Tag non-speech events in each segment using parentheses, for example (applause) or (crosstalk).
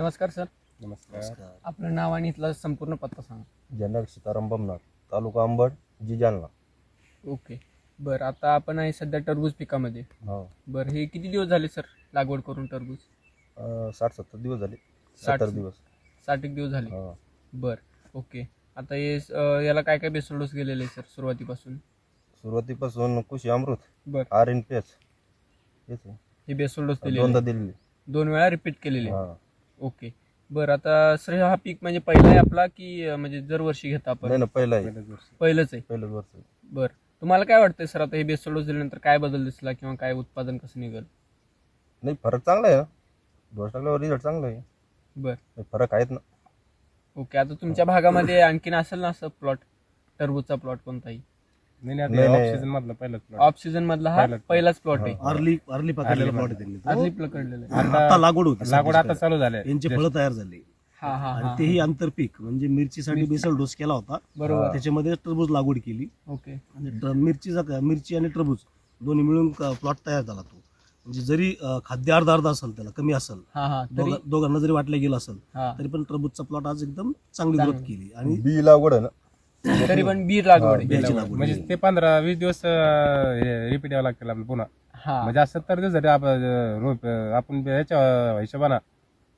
नमस्कार सर. नमस्कार. आपलं नाव आणि इथला संपूर्ण पत्ता सांगा. जनरल सीताराम बमनाथ तालुका अंबड जी जालना. ओके. बरं आता आपण आहे सध्या टरबूज पिकामध्ये. हो. बरं हे किती दिवस झाले सर लागवड करून टरबूज? अं, साठ सत्तर दिवस झाले. साठ- सत्तर दिवस. साठ एक दिवस झाले. हो. बरं ओके. आता हे अं, याला काय काय बेसल डोस गेलेले सर सुरुवातीपासून? सुरुवातीपासून कृषी अमृत बरं. आर एन पी एच हेच आहे. हे बेसल डोस दोनदा दिलेले दिलेली. दोन वेळा रिपीट केलेले हा. ओके. बरं आता सर हा पीक म्हणजे पहिला आहे आपला की म्हणजे दरवर्षी घेता आपण? नाही ना पहिला आहे. पहिलंच आहे. पहिलंच वर्ष आहे. बरं. तुम्हाला काय वाटतंय सर आता हे बेसल डोस दिल्यानंतर काय बदल दिसला किंवा काय उत्पादन कसं निघेल? नाही फरक चांगला आहे डोस टाकल्यावर रिझल्ट चांगला आहे. बरं. नाही, फरक आहेत ना. ओके आता तुमच्या भागामध्ये आणखीन असेल ना असं प्लॉट टरबूजचा प्लॉट कोणताही? नाही नाही नाही, आता नाही. ऑफ सीझन मधला पहिलाच plot. ऑफ सीझन मधला हा पहिलाच प्लॉट आहे. अर्ली अर्ली पकडलेला प्लॉट आहे त्यांनी. तो. अर्ली पकडलेला आहे. आणि आता लागवड होती लागवड आता चालू काय. यांची फळं तयार झाली. हा हा आणि हा. तेही आंतरपीक म्हणजे मिरचीसाठी बेसल डोस केला होता. बरोबर. त्याच्यामध्ये टरबूज लागवड केली. ओके. आणि ट- मिरचीचा क- मिरची आणि टरबूज दोन्ही मिळून प्लॉट तयार झाला तो. म्हणजे जरी अं, खाद्य अर्धा अर्धा असेल त्याला कमी असेल. हा हा. तरी दोघा- दोघांना जरी वाटलं गेलं असेल हा. तरी पण टरबूजचा प्लॉट आज एकदम चांगली ग्रोथ केली. आणि बी लागवड आहे ना? तरी पण बीर लागवड आहे. बियाची लागवड म्हणजे ते पंधरा वीस दिवस रिपीट यावं लागतील आपल्याला पुन्हा. हा. म्हणजे आज सत्तर दिवस झाले आपण अं, रोप अं, आपण याच्या हिशोबाना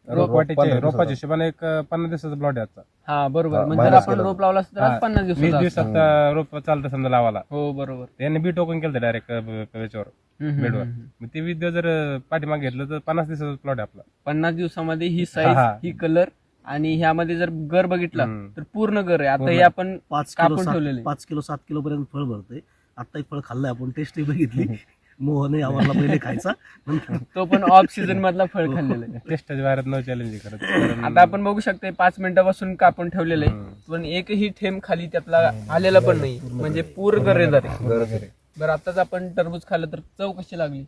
रोप रोप वाटेचे पंधरा रोपाच्या दिवसाचा. हिशोबाने एक अं, पन्नास दिवसाचा प्लॉट आहे आजचा. हा बरोबर. हा, म्हणजे जर minus आपण केलं. रोप लावला असतं तर आज हा, पन्नास वीस दिवस दिवसात अं, रोप चालतं समजा लावायला. हो बरोबर. त्यांनी बी टोकन केलं डायरेक्ट याच्यावर हम्म, हम्म, बेडवर हम्म. मग ते वीस दिवस जर पाठीमागे घेतलं तर पन्नास दिवसाचा प्लॉट आहे आपला. पन्नास दिवसामध्ये ही हा, साईज हा. ही कलर आणि ह्यामध्ये जर गर बघितला हम्म. तर पूर्ण गर आहे. आता पूर्ण. हे आपण पाच किलो कापून ठेवलेले. पाच किलो सात किलो पर्यंत फळ भरतंय. आता एक फळ खाल्लंय आपण टेस्टही बघितली. मोहन आवडला पहिले खायचा. नंतर (laughs) तो पण ऑफ सीझन मधला फळ खाल्लेला आहे. टेस्टच्या बाहेर न चॅलेंज करत. कारण- (laughs) आता आपण बघू शकतो पाच मिनिटापासून कापून ठेवलेलं. आहे हम्म. पण एकही थेंब खाली त्यातला आलेला पण नाही. म्हणजे पूर गरेदार आहे बरोबर आहे. बरं आताच आपण टरबूज खाल्लं तर चव कशी लागली?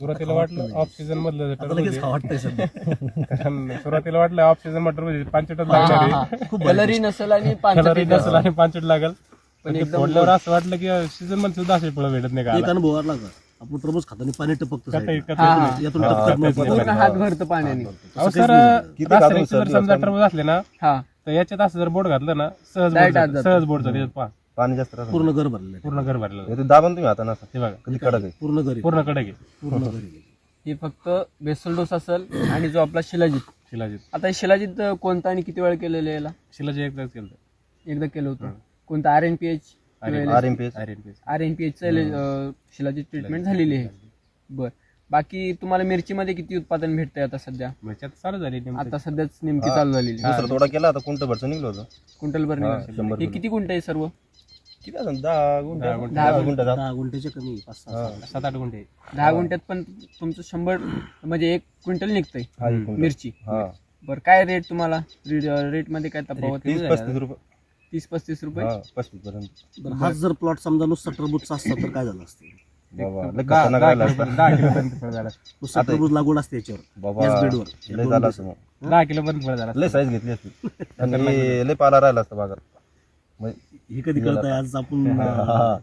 सुरुवातीला वाटलं ऑफ सीझन मधलं आता टरबूज लगेच आहे. खावं वाटतंय सध्या. कारण सुरुवातीला वाटलं ऑफ सीझनमध्ये टरबूज आहे, पाचट हा, हा, लागणार हा. कलरही नसेल आणि (laughs) पानसटही कलर नसेल नसेल. आणि पाचट लागल. पण ते फोडल्यावर असं वाटलं की सीझनमध्ये सुद्धा असे फळं भेटत नाही का एक अनुभव आला का? आपण टरबूज खाताना पाणी टपकतं हा, हा. यातून हा, टपकत नाही टपकत पाणी. पूर्ण हात भरतं पाण्याने. अहो सर रासायनिक जर समजा? टरबूज असले ना हा. तर याच्यात असं जर बोट घातलं ना सहज Direct बोट आत जातं. जातं. सहज बोट जाते. पहा. पाणी जास्त राहतं पूर्ण घर भरलेलं आहे. पूर्ण घर भरलेलं हे ते दाबून तुम्ही आता नसा. ते बघा कधी कडक आहे. पूर्ण घरी पूर्ण कडक आहे. पूर्ण घरी हे फक्त बेसल डोस असेल आणि जो आपला शिलाजीत. शिलाजीत. आता हे शिलाजीत कोणता आणि किती वेळ केलेलं आहे याला? शिलाजी एकदाच केलं एकदा केलं होतं. कोणतं? R N P H R M P H Aryan पीस आर एन पी एचचं शिलाजीत ट्रीटमेंट झालेली आहे. बर. बाकी तुम्हाला मिरचीमध्ये किती उत्पादन भेटतंय आता सध्या? त्याच्यात चालू झाली नेमकी. आता सध्याच नेमकी चालू झालेली. दुसरा थोडा केला आता कुंट भरचं निघलो होतं. क्विंटल भर हा, निघालं. शंभर हे. किती गुंठ आहे सर्व? किती असेल? दहा गुंठ? दहा गुंठ. दहा गुंठ दहा. दहा गुंठ्याच्या कमी पाच सहा. सात आठ. गुंठे. दहा गुंठ्यात पण तुमचं शंभर म्हणजे एक क्विंटल निघतंय हा, एक गुंठ. मिरची. हा. बरं काय रेट तुम्हाला? रेटमध्ये काय तफावत तीस? पस्तीस रुपये. तीस पस्तीस रुपये? हा पस्तीस पर्यंत. बरं, हाच जर प्लॉट समजा नुसता टरबूजचा असता तर काय झालं असतं? बाबा लय दहा खतरनाक दहा राहिला किलो असता. दहा किलो पर्यंत फळ झालं. नुसता टरबूज लागवड असते याच्यावर बाबा याच बेडवर. लय झाला असं मग. दहा किलो पर्यंत फळ झालं लय साईज घेतली असती. (laughs) आणि लय पाला राहिला असता बाजार म्हणजे हे कधी कळत आज आपण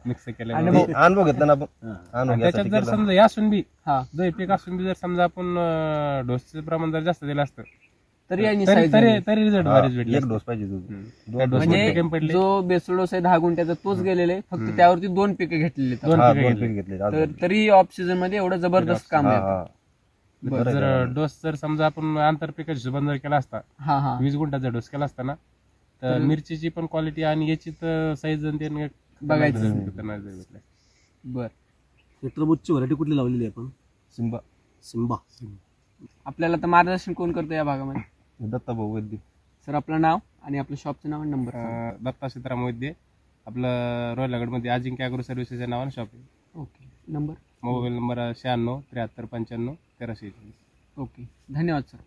मिक्स केलं आणि ते अनुभव घेतला ना आपण. हा. अनुभव त्याच्यात घ्यायसाठी जर केला. समजा या असून बी हा जर पीक असून बी जर समजा आपण अं, डोसचं प्रमाण जर जास्त दिलं असतं तरी यांनी तरी size तरी झाली. तरी रिझल्ट हा, भारीच भेटले एक डोस पाहिजे तुझं त्या डोस म्हणजे मध्ये कमी पडले. जो आहे दहा गुंठ्याचा तोच गेलेला आहे फक्त त्यावरती दोन पिके घेतलेली. आहेत. दोन हा पिकं दोन घेतले. पीक घेतले तर तरी ऑफ सीझनमध्ये एवढं जबरदस्त काम हा आहे हा जर डोस जर समजा आपण आंतर पिकाच्या हिशोबाने जर केला असता हा हा. वीस गुंठाचा डोस केला असता ना तर मिरचीची पण क्वालिटी आणि याची तर साईज बघायचं. भेटलं बर. हे टरबूजची व्हरायटी कुठली लावलेली आहे आपण? सिंबा. सिम्बा आपल्याला तर मार्गदर्शन कोण करतं या भागामध्ये? दत्ता भाऊ वैद्य. सर आपलं नाव आणि आपलं शॉपचं नाव आणि नंबर दत्ता सीताराम वैद्य. आपलं रोयलागडमध्ये अजिंक्य अॅग्रो सर्व्हिसेसच्या नावाने शॉप आहे. ओके नंबर मोबाईल नंबर शहाण्णव त्र्याहत्तर पंच्याण्णव तेराशे एकोणीस ओके धन्यवाद सर